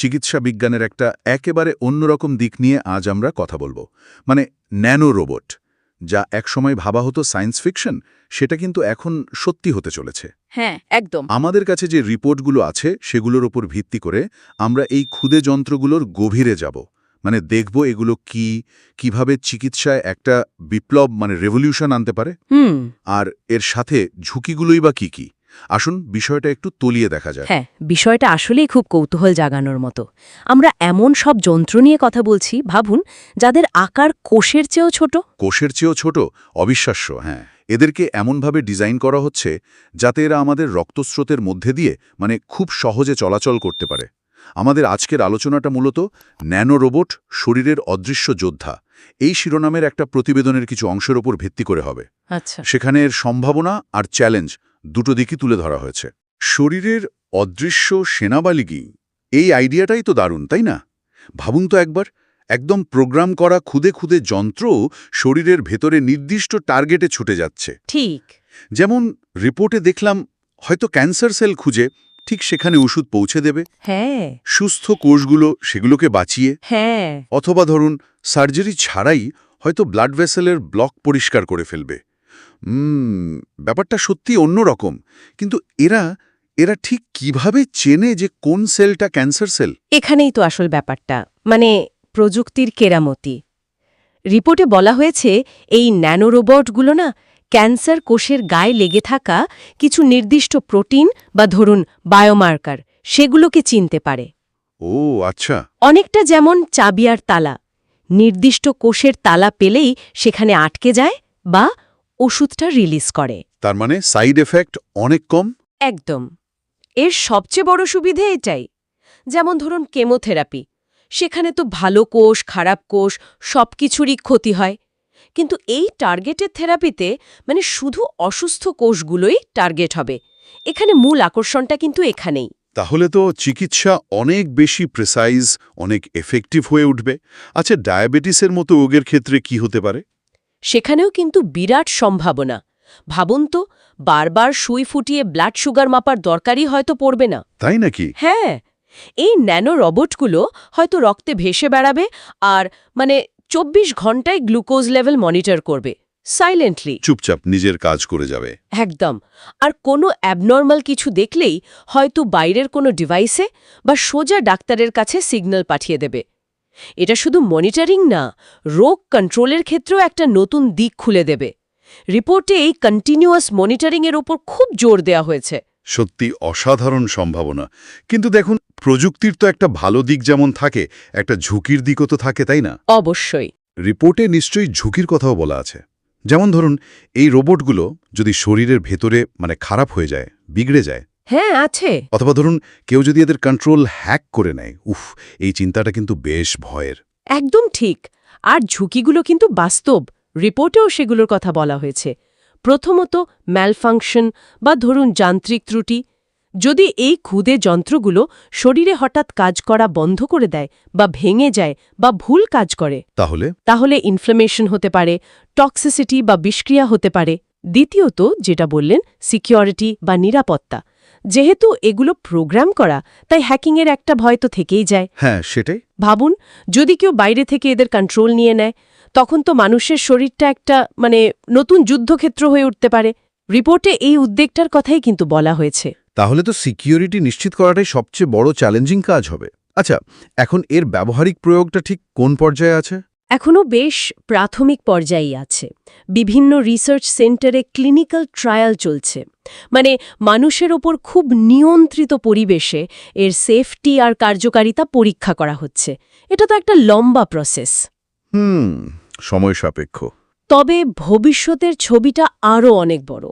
চিকিৎসা বিজ্ঞানের একটা একেবারে অন্যরকম দিক নিয়ে আজ আমরা কথা বলব। মানে ন্যানো রোবট যা একসময় ভাবা হতো সায়েন্স ফিকশন সেটা কিন্তু এখন সত্যি হতে চলেছে। হ্যাঁ একদম। আমাদের কাছে যে রিপোর্টগুলো আছে সেগুলোর ওপর ভিত্তি করে আমরা এই ক্ষুদে যন্ত্রগুলোর গভীরে যাব। মানে দেখব এগুলো কি কীভাবে চিকিৎসায় একটা বিপ্লব মানে রেভলিউশন আনতে পারে। আর এর সাথে ঝুঁকিগুলোই বা কি কি? আসুন বিষয়টা একটু তলিয়ে দেখা যায় হ্যাঁ বিষয়টা আসলেই খুব কৌতূহল জাগানোর মতো। আমরা এমন সব যন্ত্র নিয়ে কথা বলছি ভাবুন যাদের আকার কোষের চেয়েও ছোট। কোষের চেয়েও ছোট? অবিশ্বাস্য হ্যাঁ। এদেরকে এমনভাবে ডিজাইন করা হচ্ছে যাতে এরা আমাদের রক্তস্রোতের মধ্যে দিয়ে মানে খুব সহজে চলাচল করতে পারে। আমাদের আজকের আলোচনাটা মূলত ন্যানো রোবট শরীরের অদৃশ্য যোদ্ধা। এই শিরোনামের একটা প্রতিবেদনের কিছু অংশের ওপর ভিত্তি করে হবে। আচ্ছা। সেখানে সম্ভাবনা আর চ্যালেঞ্জ দুটো দিকই তুলে ধরা হয়েছে। শরীরের অদৃশ্য সেনাবালিগি এই আইডিয়াটাই তো দারুণ তাই না? ভাবুন তো একবার একদম প্রোগ্রাম করা খুদে খুদে যন্ত্র শরীরের ভেতরে নির্দিষ্ট টার্গেটে ছুটে যাচ্ছে। ঠিক। যেমন রিপোর্টে দেখলাম হয়তো ক্যান্সার সেল খুঁজে ঠিক সেখানে ওষুধ পৌঁছে দেবে। হ্যাঁ। সুস্থ কোষগুলো সেগুলোকে বাঁচিয়ে হ্যাঁ। অথবা ধরুন সার্জারি ছাড়াই হয়তো ব্লাড ভেসেলের ব্লক পরিষ্কার করে ফেলবে। ব্যাপারটা সত্যি অন্যরকম। কিন্তু এরা এরা ঠিক কীভাবে চেনে যে কোন সেলটা ক্যান্সার সেল? এখানেই তো আসল ব্যাপারটা। মানে প্রযুক্তির কেরামতি। রিপোর্টে বলা হয়েছে এই ন্যানোরোবটগুলো না ক্যান্সার কোষের গায়ে লেগে থাকা কিছু নির্দিষ্ট প্রোটিন বা ধরুন বায়োমার্কার সেগুলোকে চিনতে পারে। ও আচ্ছা। অনেকটা যেমন চাবি আর তালা। নির্দিষ্ট কোষের তালা পেলেই সেখানে আটকে যায় বা ওষুধটা রিলিজ করে। তার মানে সাইড এফেক্ট অনেক কম? একদম। এর সবচেয়ে বড় সুবিধে এটাই। যেমন ধরুন কেমোথেরাপি। সেখানে তো ভালো কোষ খারাপ কোষ সব কিছুরই ক্ষতি হয়। কিন্তু এই টার্গেটের থেরাপিতে মানে শুধু অসুস্থ কোষগুলোই টার্গেট হবে। এখানে মূল আকর্ষণটা কিন্তু এখানেই। তাহলে তো চিকিৎসা অনেক বেশি প্রেসাইজ অনেক এফেক্টিভ হয়ে উঠবে। আচ্ছা ডায়াবেটিসের মতো রোগের ক্ষেত্রে কি হতে পারে? সেখানেও কিন্তু বিরাট সম্ভাবনা। ভাবুন তো বারবার সুই ফুটিয়ে ব্লাড সুগার মাপার দরকারই হয়তো পড়বে না। তাই নাকি? হ্যাঁ এই ন্যানো রবটগুলো হয়তো রক্তে ভেসে বেড়াবে আর মানে চব্বিশ ঘন্টায় গ্লুকোজ লেভেল মনিটর করবে সাইলেন্টলি চুপচাপ নিজের কাজ করে যাবে। একদম আর কোনো অ্যাবনর্মাল কিছু দেখলেই হয়তো বাইরের কোনো ডিভাইসে বা সোজা ডাক্তারের কাছে সিগন্যাল পাঠিয়ে দেবে। এটা শুধু মনিটরিং না রোগ কন্ট্রোলের ক্ষেত্রেও একটা নতুন দিক খুলে দেবে। রিপোর্টে এই কন্টিনিউয়াস মনিটরিংয়ের ওপর খুব জোর দেয়া হয়েছে। সত্যি অসাধারণ সম্ভাবনা। কিন্তু দেখুন প্রযুক্তির তো একটা ভালো দিক যেমন থাকে একটা ঝুঁকির দিকও তো থাকে তাই না? অবশ্যই। রিপোর্টে নিশ্চয়ই ঝুঁকির কথাও বলা আছে। যেমন ধরুন এই রোবটগুলো যদি শরীরের ভেতরে মানে খারাপ হয়ে যায় বিগড়ে যায় হ্যাঁ আছে। অথবা ধরুন কেউ যদি এদের কন্ট্রোল হ্যাক করে নেয় উফ এই চিন্তাটা কিন্তু বেশ ভয়ের। একদম ঠিক। আর ঝুঁকিগুলো কিন্তু বাস্তব। রিপোর্টেও সেগুলোর কথা বলা হয়েছে। প্রথমত ম্যালফাংশন বা ধরুন যান্ত্রিক ত্রুটি। যদি এই ক্ষুদে যন্ত্রগুলো শরীরে হঠাৎ কাজ করা বন্ধ করে দেয় বা ভেঙে যায় বা ভুল কাজ করে তাহলে? তাহলে ইনফ্লামেশন হতে পারে টক্সিসিটি বা বিষক্রিয়া হতে পারে। দ্বিতীয়ত যেটা বললেন সিকিউরিটি বা নিরাপত্তা। যেহেতু এগুলো প্রোগ্রাম করা তাই হ্যাকিংয়ের একটা ভয় তো থেকেই যায়। হ্যাঁ সেটাই। ভাবুন যদি কেউ বাইরে থেকে এদের কন্ট্রোল নিয়ে নেয় তখন তো মানুষের শরীরটা একটা মানে নতুন যুদ্ধক্ষেত্র হয়ে উঠতে পারে। রিপোর্টে এই উদ্বেগটার কথাই কিন্তু বলা হয়েছে। তাহলে তো সিকিউরিটি নিশ্চিত করাটাই সবচেয়ে বড় চ্যালেঞ্জিং কাজ হবে। আচ্ছা এখন এর ব্যবহারিক প্রয়োগটা ঠিক কোন পর্যায়ে আছে? এখনও বেশ প্রাথমিক পর্যায়েই আছে। বিভিন্ন রিসার্চ সেন্টারে ক্লিনিক্যাল ট্রায়াল চলছে। মানে মানুষের ওপর খুব নিয়ন্ত্রিত পরিবেশে এর সেফটি আর কার্যকারিতা পরীক্ষা করা হচ্ছে। এটা তো একটা লম্বা প্রসেস হুম সময় সাপেক্ষ। তবে ভবিষ্যতের ছবিটা আরও অনেক বড়।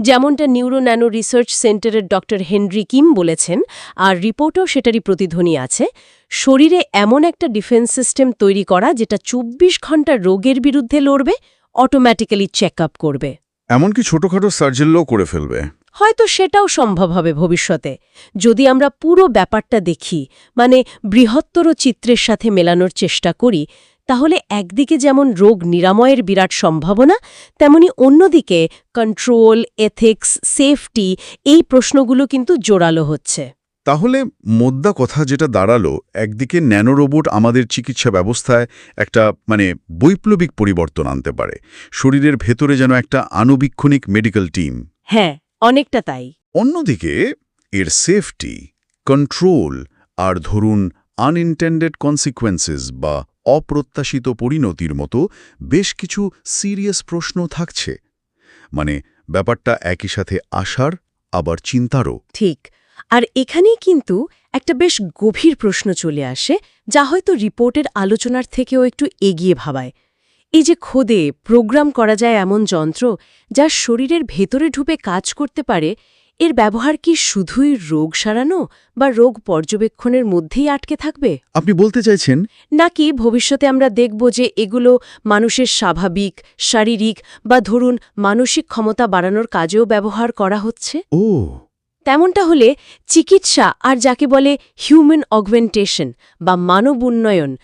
যেমনটা নিউরো ন্যানো রিসার্চ সেন্টারের ডক্টর হেনরি কিম বলেছেন আর রিপোর্টও সেটারই প্রতিধ্বনি আছে শরীরে এমন একটা ডিফেন্স সিস্টেম তৈরি করা যেটা চব্বিশ ঘণ্টা রোগের বিরুদ্ধে লড়বে অটোম্যাটিক্যালি চেক আপ করবে এমনকি ছোটখাটো সার্জেলও করে ফেলবে? হয়তো সেটাও সম্ভব হবে ভবিষ্যতে। যদি আমরা পুরো ব্যাপারটা দেখি মানে বৃহত্তর চিত্রের সাথে মেলানোর চেষ্টা করি তাহলে একদিকে যেমন রোগ নিরাময়ের বিরাট সম্ভাবনা তেমনি অন্যদিকে কন্ট্রোল এথিক্স সেফটি এই প্রশ্নগুলো কিন্তু জোরালো হচ্ছে। তাহলে মোদ্দা কথা যেটা দাঁড়াল একদিকে ন্যানোরোবট আমাদের চিকিৎসা ব্যবস্থায় একটা মানে বৈপ্লবিক পরিবর্তন আনতে পারে। শরীরের ভেতরে যেন একটা আনুবীক্ষণিক মেডিকেল টিম হ্যাঁ অনেকটা তাই। অন্যদিকে এর সেফটি কন্ট্রোল আর ধরুন আনইনটেন্ডেড কনসিকোয়েন্সেস বা অপ্রত্যাশিত পরিণতির মতো বেশ কিছু সিরিয়াস প্রশ্ন থাকছে। মানে ব্যাপারটা একই সাথে আশার, আবার চিন্তারও। ঠিক। আর এখানেই কিন্তু একটা বেশ গভীর প্রশ্ন চলে আসে, যা হয়তো রিপোর্টের আলোচনার থেকেও একটু এগিয়ে ভাবায়। এই যে খোদে, প্রোগ্রাম করা যায় এমন যন্ত্র যা শরীরের ভেতরে ঢুপে কাজ করতে পারে এর ব্যবহার কি শুধুই রোগ সারানো বা রোগ পর্যবেক্ষণের মধ্যেই আটকে থাকবে? আপনি বলতে চাইছেন? নাকি ভবিষ্যতে আমরা দেখব যে এগুলো মানুষের স্বাভাবিক শারীরিক বা ধরুন মানসিক ক্ষমতা বাড়ানোর কাজেও ব্যবহার করা হচ্ছে? ও। তেমনটা হলে চিকিৎসা আর যাকে বলে হিউম্যান অগমেন্টেশন বা মানব উন্নয়ন